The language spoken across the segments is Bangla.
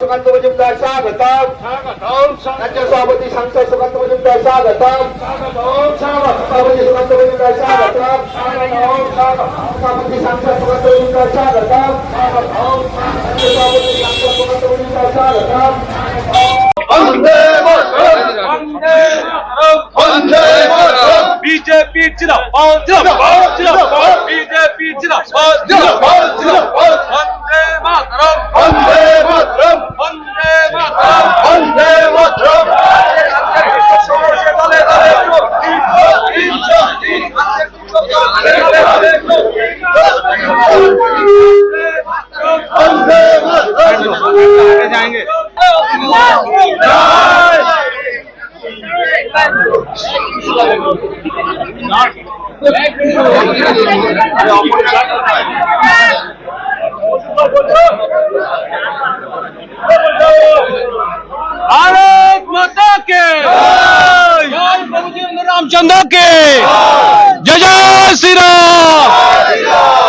সুকান্ত মজুমদার স্বাগতম রাজ্য সভাপতি সাংসদ সুকান্ত মজুমদার স্বাগতম সভাপতি সুকান্ত মজুমদার স্বাগতম সভাপতি সাংসদ সুকান্ত মজুমদার স্বাগতম রাজ্য সভাপতি সাংসদ সুকান্ত মজুমদার স্বাগতম বন্দে বন্দে বিজেপি জিন্দাবাদ জিন্দাবাদ জিন্দাবাদ বিজেপি জিন্দাবাদ জিন্দাবাদ জিন্দাবাদ বন্দে মাতরম বন্দে মাতরম বন্দে মাতরম বন্দে মাতরম বন্দে करेंगे भारत माता के रामचंद्र के जय जय Shri Ram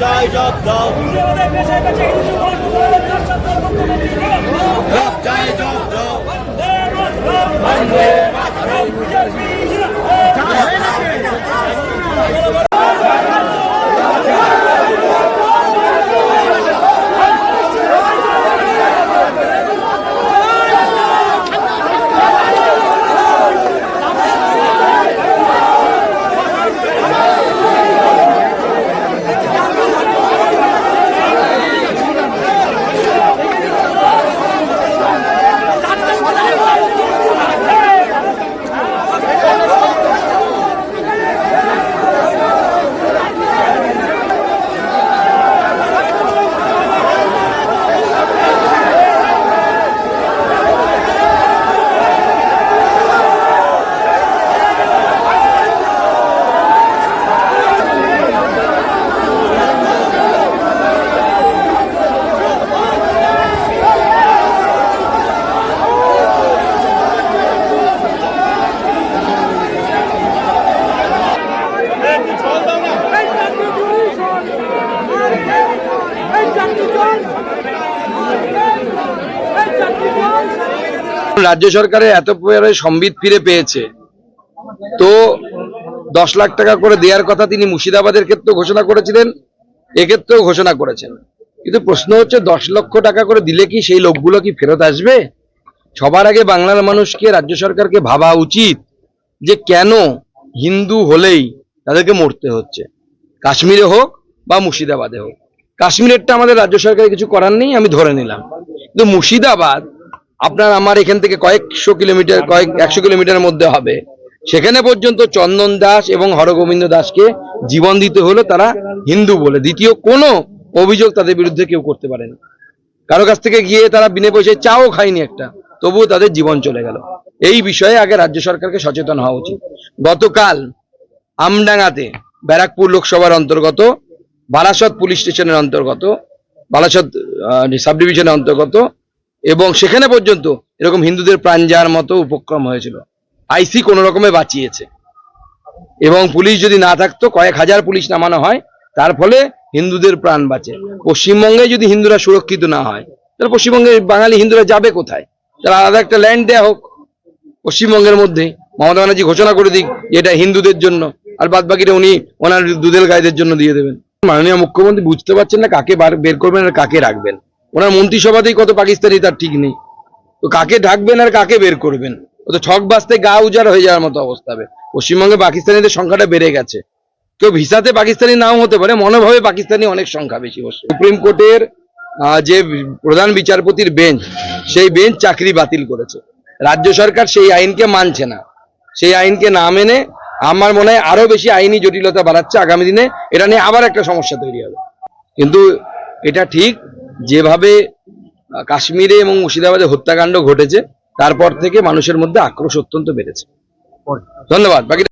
জয় জব দাও জয়। জব দাও রাজ্য সরকারের এত পরে সম্বিত ফিরে পেয়েছে। তো দশ লাখ টাকা করে দেওয়ার কথা তিনি মুর্শিদাবাদের ক্ষেত্রে ঘোষণা করেছিলেন, এক্ষেত্রেও ঘোষণা করেছেন। কিন্তু প্রশ্ন হচ্ছে, দশ লক্ষ টাকা করে দিলে কি সেই লোকগুলো কি ফেরত আসবে? সবার আগে বাংলার মানুষকে, রাজ্য সরকারকে ভাবা উচিত যে কেন হিন্দু হলেই তাদেরকে মরতে হচ্ছে। কাশ্মীরে হোক বা মুর্শিদাবাদে হোক। কাশ্মীরেরটা আমাদের রাজ্য সরকারের কিছু করার নেই, আমি ধরে নিলাম। কিন্তু মুর্শিদাবাদ, আপনার আমার এখান থেকে কয়েকশো কিলোমিটার, কয়েক একশো কিলোমিটারের মধ্যে হবে। সেখানে পর্যন্ত চন্দন দাস এবং হরগোবিন্দ দাসকে জীবন দিতে হলো তারা হিন্দু বলে। দ্বিতীয় কোনো অভিযোগ তাদের বিরুদ্ধে কেউ করতে পারেনি। কারও কাছ থেকে গিয়ে তারা বিনা পয়সায় চাও খায়নি একটা, তবুও তাদের জীবন চলে গেল। এই বিষয়ে আগে রাজ্য সরকারকে সচেতন হওয়া উচিত। গতকাল আমডাঙ্গাতে ব্যারাকপুর লোকসভার অন্তর্গত বারাসত পুলিশ স্টেশনের অন্তর্গত বারাসত সাব ডিভিশনের অন্তর্গত, এবং সেখানে পর্যন্ত এরকম হিন্দুদের প্রাণ যাওয়ার মতো উপক্রম হয়েছিল। আইসি কোনো রকমে বাঁচিয়েছে। এবং পুলিশ যদি না থাকতো, কয়েক হাজার পুলিশ নামানো হয়, তার ফলে হিন্দুদের প্রাণ বাঁচে। পশ্চিমবঙ্গে যদি হিন্দুরা সুরক্ষিত না হয়, তাহলে পশ্চিমবঙ্গে বাঙালি হিন্দুরা যাবে কোথায়? তাহলে আলাদা একটা ল্যান্ড দেয়া হোক। পশ্চিমবঙ্গের মধ্যে মমতা ব্যানার্জি ঘোষণা করে দিক এটা হিন্দুদের জন্য, আর বাদ বাকিটা উনি ওনার দুধেল গাইদের জন্য দিয়ে দেবেন। মাননীয় মুখ্যমন্ত্রী বুঝতে পারছেন না কাকে বের করবেন আর কাকে রাখবেন। ওনার মন্ত্রিসভাতেই কত পাকিস্তানি, তার ঠিক নেই। তো কাকে ঢাকবেন আর কাকে বের করবেন? ও তো ছক বাঁচতে গা উজাড় হয়ে যাওয়ার মতো অবস্থা হবে। পশ্চিমবঙ্গে পাকিস্তানিদের সংখ্যাটা বেড়ে গেছে। কেউ ভিসাতে পাকিস্তানি নাও হতে পারে, মনোভাবে পাকিস্তানি অনেক সংখ্যা বেশি বসে। সুপ্রিম কোর্টের যে প্রধান বিচারপতির বেঞ্চ, সেই বেঞ্চ চাকরি বাতিল করেছে। রাজ্য সরকার সেই আইনকে মানছে না। সেই আইনকে না মেনে আমার মনে হয় আরও বেশি আইনি জটিলতা বাড়াচ্ছে আগামী দিনে। এটা নিয়ে আবার একটা সমস্যা তৈরি হবে। কিন্তু এটা ঠিক যেভাবে কাশ্মীরে এবং মুর্শিদাবাদে হত্যাকাণ্ড ঘটেছে তারপর থেকে মানুষের মধ্যে আক্রোশ অত্যন্ত বেড়েছে। ধন্যবাদ। বাকি